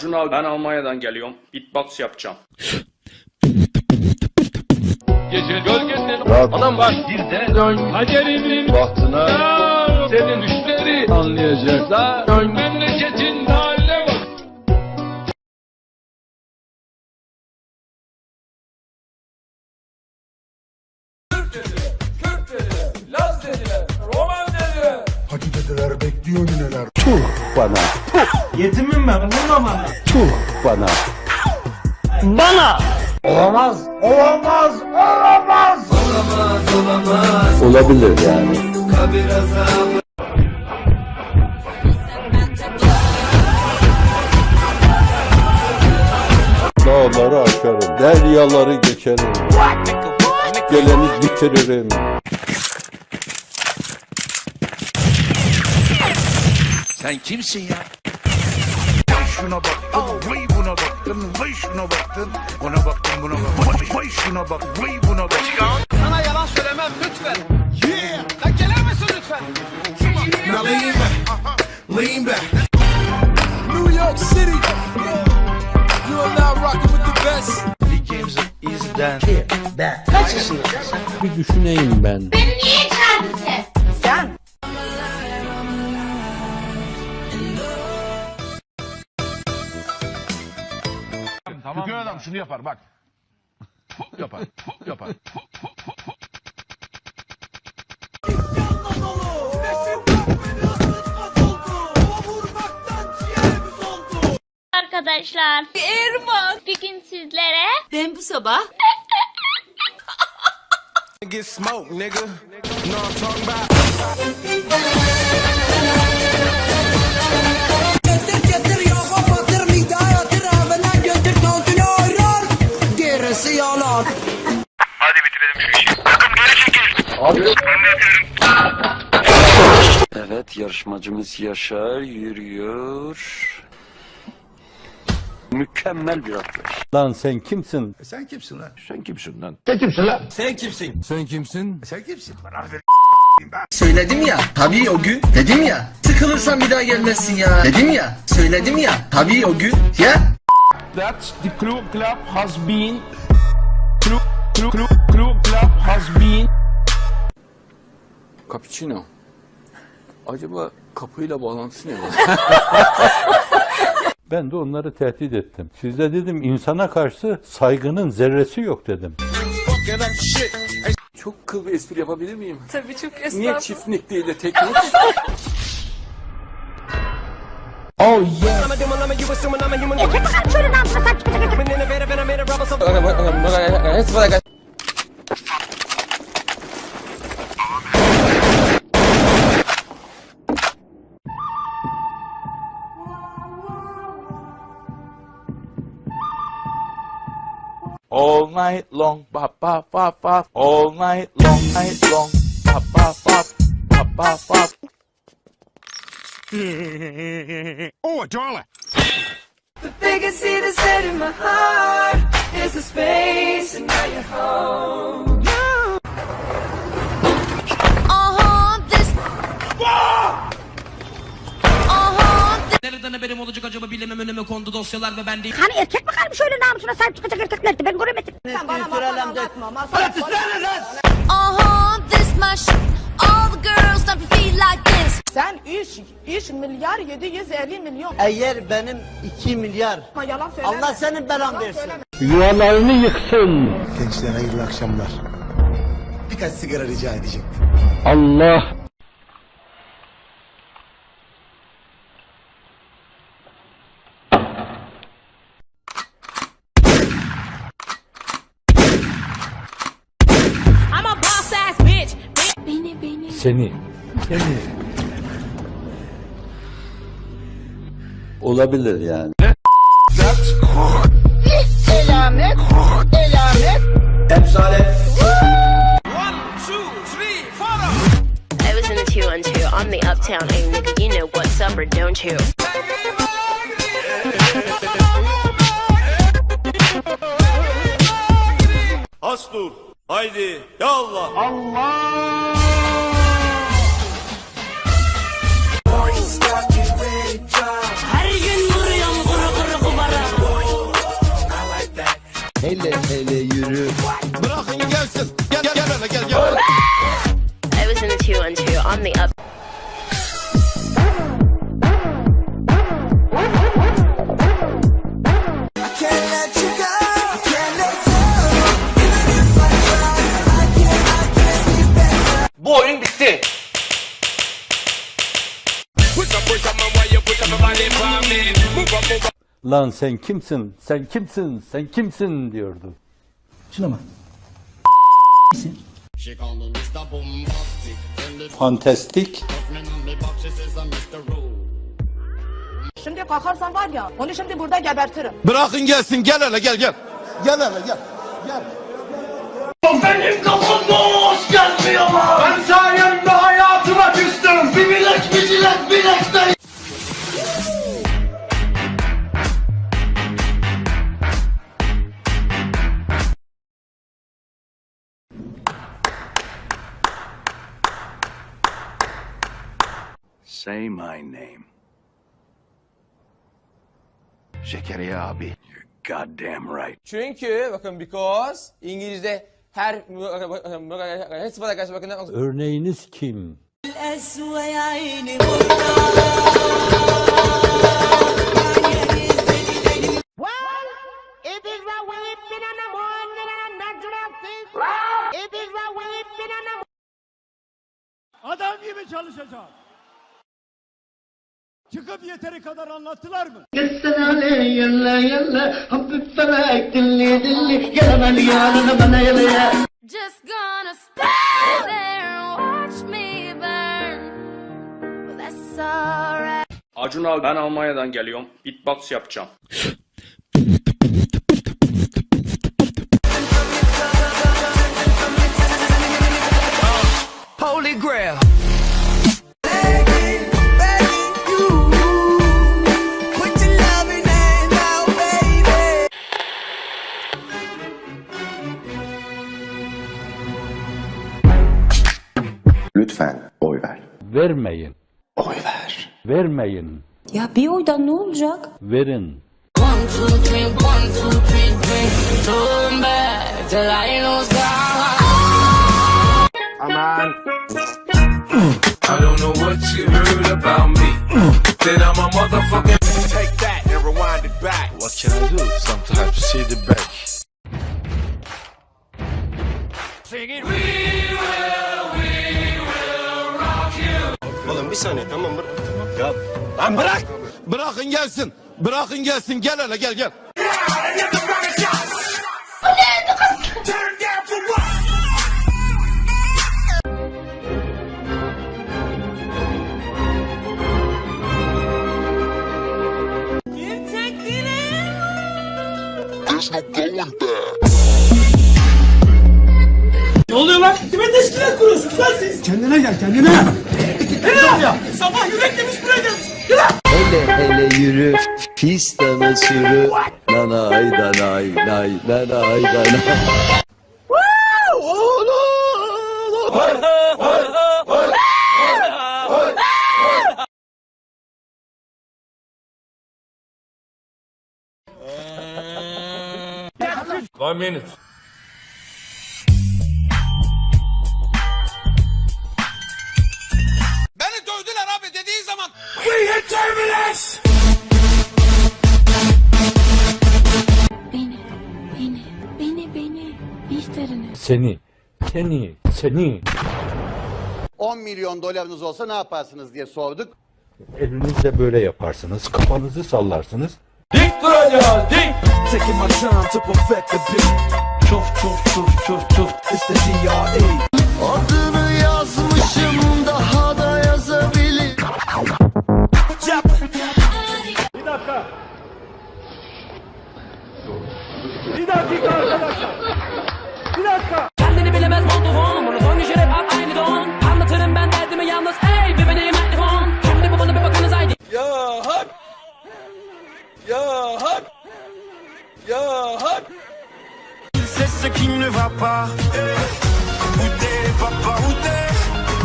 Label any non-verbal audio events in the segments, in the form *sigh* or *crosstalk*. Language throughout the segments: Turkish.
Acun abi ben Almanya'dan geliyorum. Beatbox yapacağım. Gece gölgesinde Rahat adam var. Bir de dön. Hacerinin bahtına senin düşleri anlayacaklar. Dön Dedeler bekliyor nineler. bana. Yetimim ben vurma bana. Tuh bana. Olamaz. Olamaz. Olamaz. Olabilir yani. Dağları aşarım, deryaları geçerim. Geleni bitiririm. Sen kimsin ya? Şuna baktın, vay buna baktın, vay şuna baktın, ona baktın buna baktın, vay, vay şuna bak, vay buna bak. Sana yalan söylemem lütfen. Yeah. Ya gelir misin lütfen? Now lean back, lean back. New York City, you are now rocking with the best. Ligimizi izden. Bir düşüneyim ben. Beni niye Çünkü adam şunu yapar bak. yapar, yapar. Arkadaşlar. Erman. Bir gün sizlere. Ben bu sabah Get smoked, nigga. Know I'm talking about? Evet yarışmacımız Yaşar yürüyor. Mükemmel bir atlayış. Lan sen kimsin? Sen kimsin lan? Sen kimsin lan? Sen kimsin? Sen kimsin? Bana ver. Söyledim ya tabii o gün dedim ya sıkılırsan bir daha gelmezsin ya dedim ya söyledim ya tabii o gün ya That the crew club has been crew crew crew crew club has been Cappuccino. Acaba kapıyla bağlantısı ne? Ben de onları tehdit ettim. Sizde dedim insana karşı saygının zerresi yok dedim. Çok kıl bir espri yapabilir miyim? tabii çok Niye estağfurullah. çiftlik değil de teknik? All night long, ba ba ba ba. All night long, night long, ba ba ba ba ba ba. *laughs* Oh, darling. They can see the set in my heart. There's a space and now you're home. Nereden haberim olacak acaba bilemem önüme kondu dosyalar ve ben değil. Hani erkek mi kalmış öyle namusuna sahip çıkacak erkeklerdi ben göremedim. uh-huh, this my. All the girls your feet like this. Sen 3 3 milyar 750 milyon. Eğer benim 2 milyar Ama yalan söyleme. Allah senin belan versin. Yuvalarını yıksın. Gençler hayırlı akşamlar. Birkaç sigara rica edecektim. Allah seni. Seni. Olabilir yani. Elamet. Elamet. I was in the two on two. I'm the uptown A nigga. You know what's up or don't you? Astur. Haydi. Ya Allah. Her Hele hele yürü. Bırakın gelsin. Gel gel gel gel. I was in the 212 on the up. Lan sen kimsin? Sen kimsin? Sen kimsin diyordu. Şuna bak. Fantastik. Şimdi kalkarsan var ya onu şimdi burada gebertirim. Bırakın gelsin gel hele gel gel. Gel hele gel. Gel. Benim Zekeriya abi. You're goddamn right. Çünkü bakın because İngilizce her her sıfata karşı bakın Örneğiniz kim? Adam gibi çalışacağız. Çıkıp yeteri kadar anlattılar mı? Just gonna stand there and watch me burn. But that's alright. Acun abi ben Almanya'dan geliyorum. Beatbox yapacağım. Vermeyin. Oy ver. Vermeyin. Ya bir oydan ne olacak? Verin. One, two, three, one, two, three, three. Turn back till I lose God. Aman. I don't know what you heard about me. Then I'm a motherfucking. Take that and rewind it back. What can I do? Sometimes you see the back. Oğlum bir saniye tamam mı? Ya Lan bırak. Bırakın gelsin. Bırakın gelsin gel hele gel gel. Ne oluyor lan? Kime teşkilat kuruyorsunuz lan siz? Kendine gel kendine. Ya. Sabah yürek demiş buraya gelmiş. hele hele yürü. Pistanı sürü. Nanay danay nay nanay danay. One minute. We hit terminus. Beni, beni, beni, beni. Bihterine. Seni. Seni. Seni. 10 milyon dolarınız olsa ne yaparsınız diye sorduk. Elinizle böyle yaparsınız. Kafanızı sallarsınız. Dik duracağız dik. Taking my time to perfect the beat. Çuf çuf çuf çuf çuf. It's the D.R.E. dakika arkadaşlar. Bir dakika. Kendini bilemez montufon. Bunu son geçirip hep aynı don. Anlatırım ben derdimi yalnız. Ey bir benim mikrofon. Şimdi bu bana bir bakınız haydi. Ya hak. Ya hak. Ya hak. C'est ce qui ne va pas. Où t'es papa où t'es?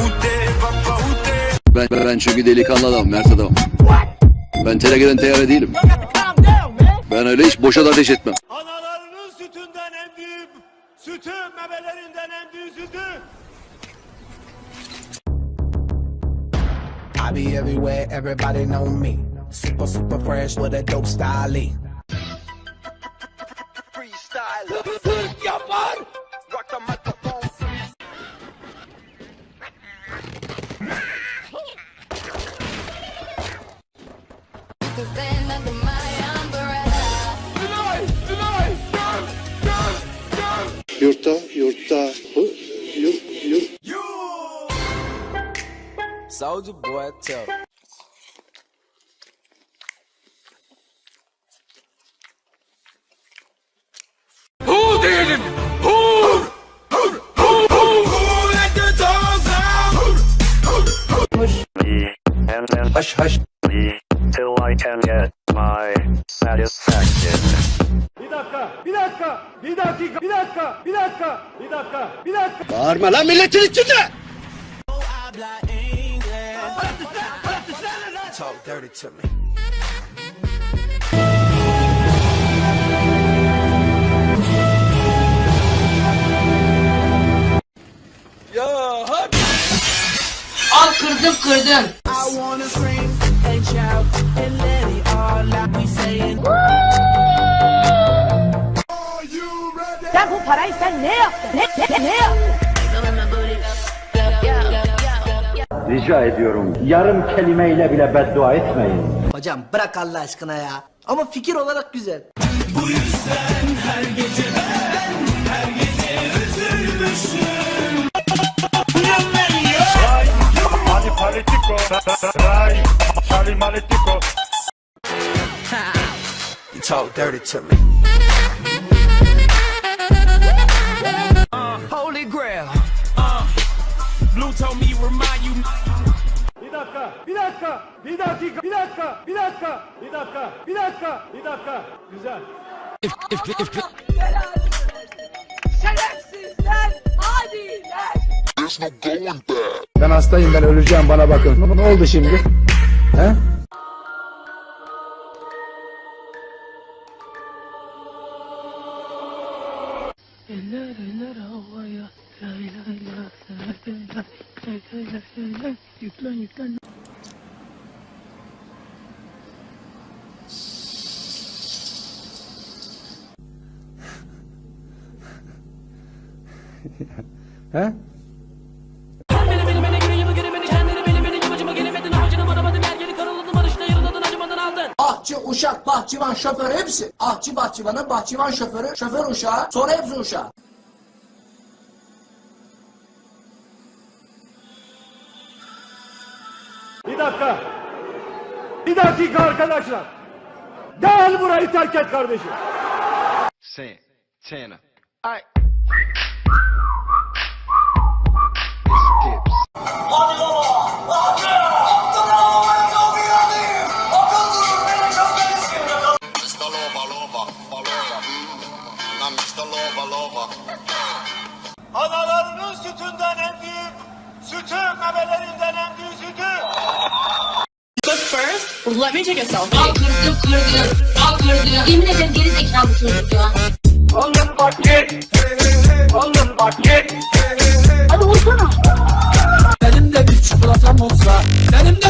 Où t'es papa où t'es? Ben, ben çünkü delikanlı adamım, mert adamım. Ben telegeden teyare değilim. Ben öyle hiç boşa da ateş etmem. Analarının sütünden emdiğim, sütü memelerinden emdiği sütü. I be everywhere, everybody know me. Super, super fresh with a dope style. Yapar. Rock the microphone. Stand Soldier boy, tell. Hu değilim. Hu. and then hush hush me till I can get my satisfaction. Bir dakika, bir dakika, bir dakika, bir dakika, bir dakika, bir dakika, bir dakika. Bağırma lan milletin içinde. Talk dirty to me. Ya hadi. Al kırdım kırdım. I wanna scream and shout and let it all out. We saying. Sen bu parayı sen ne yaptın? Ne, ne, ne yaptın? Rica ediyorum yarım kelimeyle bile beddua etmeyin. Hocam bırak Allah aşkına ya. Ama fikir olarak güzel. Bu yüzden her gece ben, her gece üzülmüşüm. You talk dirty to me. Told me remind you. Bir dakika, bir dakika, bir dakika, bir dakika, bir dakika, bir dakika, bir dakika, bir dakika. Güzel. Şerefsizler, adiler. Ben hastayım ben öleceğim bana bakın. Ne oldu şimdi? He? Yüklen yüklen He? Ahçı, uşak, bahçıvan, şoför hepsi. Ahçı bahçıvanı, bahçıvan şoförü, şoför uşağı, sonra hepsi uşağı. Dakika arkadaşlar. Gel burayı terk et kardeşim. Sen, sen. Hadi first, let me take a selfie. Al kırdım kırdım, al kırdım. Yemin ederim geri zekalı çocuk ya. Oğlum bak git. Oğlum bak git. Hadi vursana. Benim de bir çikolatam olsa, benim de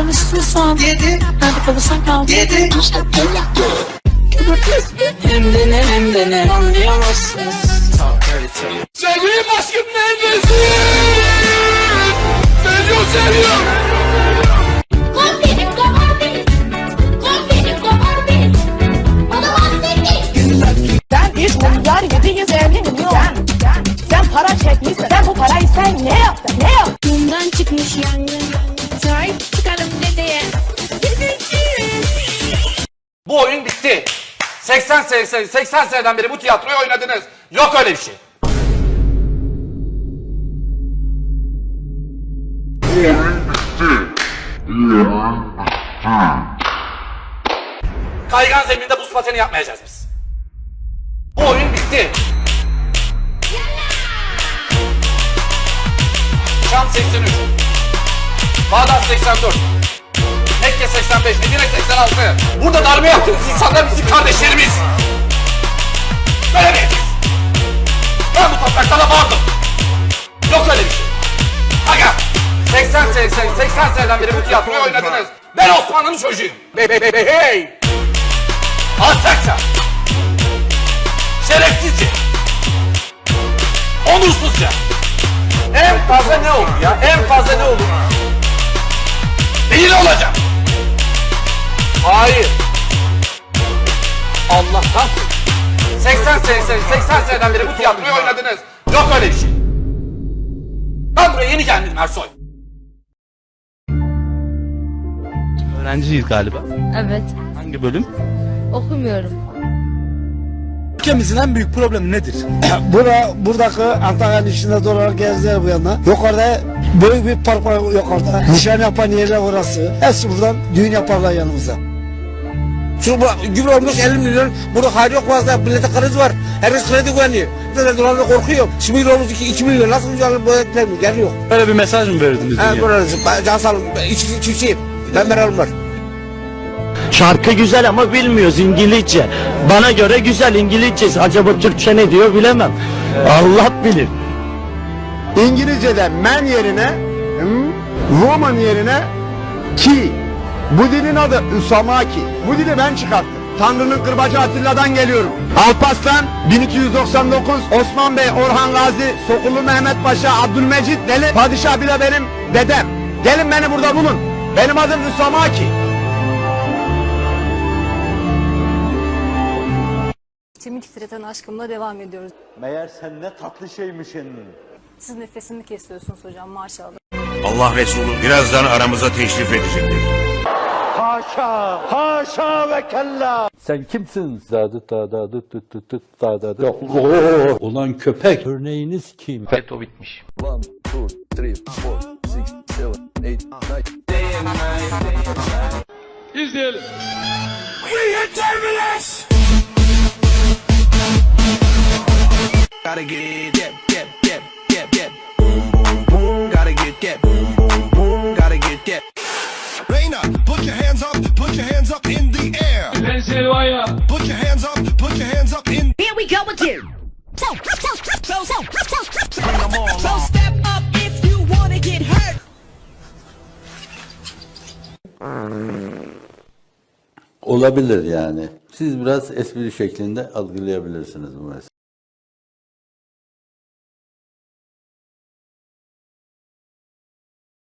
Çocuktan istiyorsan Yedi Nerede kalırsan kal Yedi Hem de ne hem de ne Anlayamazsın Talk dirty to me. Sevgilim aşkım neredesin? Seviyor, seviyor. Sen bir milyar 750 milyon. Sen, sen para çekmişsin. Sen bu parayı sen ne yaptın? Ne yaptın? Bundan çıkmış yangın. Bu oyun bitti. 80 80 80 seneden beri bu tiyatroyu oynadınız. Yok öyle bir şey. Kaygan zeminde buz pateni yapmayacağız biz. Bu oyun bitti. Şam 83. Bağdat 84. Mekke 85, Medine 86. Burada darbe yaptığınız insanlar bizim kardeşlerimiz. Böyle? Ben bu topraklara vardım. Yok öyle bir şey. Aga 80 80 80 seneden beri bu tiyatroyu oynadınız. Ben Osmanlı'nın çocuğuyum. Be be be be hey. Alçakça. Şerefsizce. Onursuzca. En fazla ne olur ya? En fazla ne olur? Değil olacak. Hayır. Allah'tan 80 80 80 seneden beri bu tiyatroyu oynadınız. Yok öyle bir şey. Ben buraya yeni geldim Ersoy. Öğrenciyiz galiba. Evet. Hangi bölüm? Okumuyorum. Ülkemizin en büyük problemi nedir? *coughs* Bura, buradaki Antalya'nın içinde dolar gezdiler bu yana. Yukarıda büyük bir park var yukarıda. Nişan yapan yerler orası. Hepsi buradan düğün yaparlar yanımıza. Şu gübre olmuş 50 milyon. Burada hayır yok fazla. Millete kriz var. Herkes kredi güveniyor. Bir de dolarla korkuyor. Şimdi olmuş 2, 2 milyon. Nasıl mücadele bu etler mi? Geliyor. Böyle bir mesaj mı verdiniz? Burası. Ben Can salım. İç, iç, içeyim. Ben meralım var. Şarkı güzel ama bilmiyoruz İngilizce. Bana göre güzel İngilizcesi. Acaba Türkçe ne diyor bilemem. Allah bilir. İngilizce'de man yerine hmm, woman yerine ki. Bu dilin adı Usamaki. Bu dili ben çıkarttım. Tanrı'nın kırbacı Atilla'dan geliyorum. Alparslan 1299, Osman Bey, Orhan Gazi, Sokullu Mehmet Paşa, Abdülmecit Deli, Padişah bile benim dedem. Gelin beni burada bulun. Benim adım Usamaki. İçimi titreten aşkımla devam ediyoruz. Meğer sen ne tatlı şeymişsin. Siz nefesimi kesiyorsunuz hocam maşallah. Allah Resulü birazdan aramıza teşrif edecektir. Haşa, haşa ve kella. Sen kimsin? Zadı da da dı dı dı dı da da dı. Ulan köpek. Örneğiniz kim? Beto bitmiş. 1, 2, 3, 4, 6, 7, 8, 9. İzleyelim. Gotta get that, that, that, go again. So, so, so, so, so, so, so step up if you wanna get hurt. Olabilir yani. Siz biraz espri şeklinde algılayabilirsiniz bu meseleyi.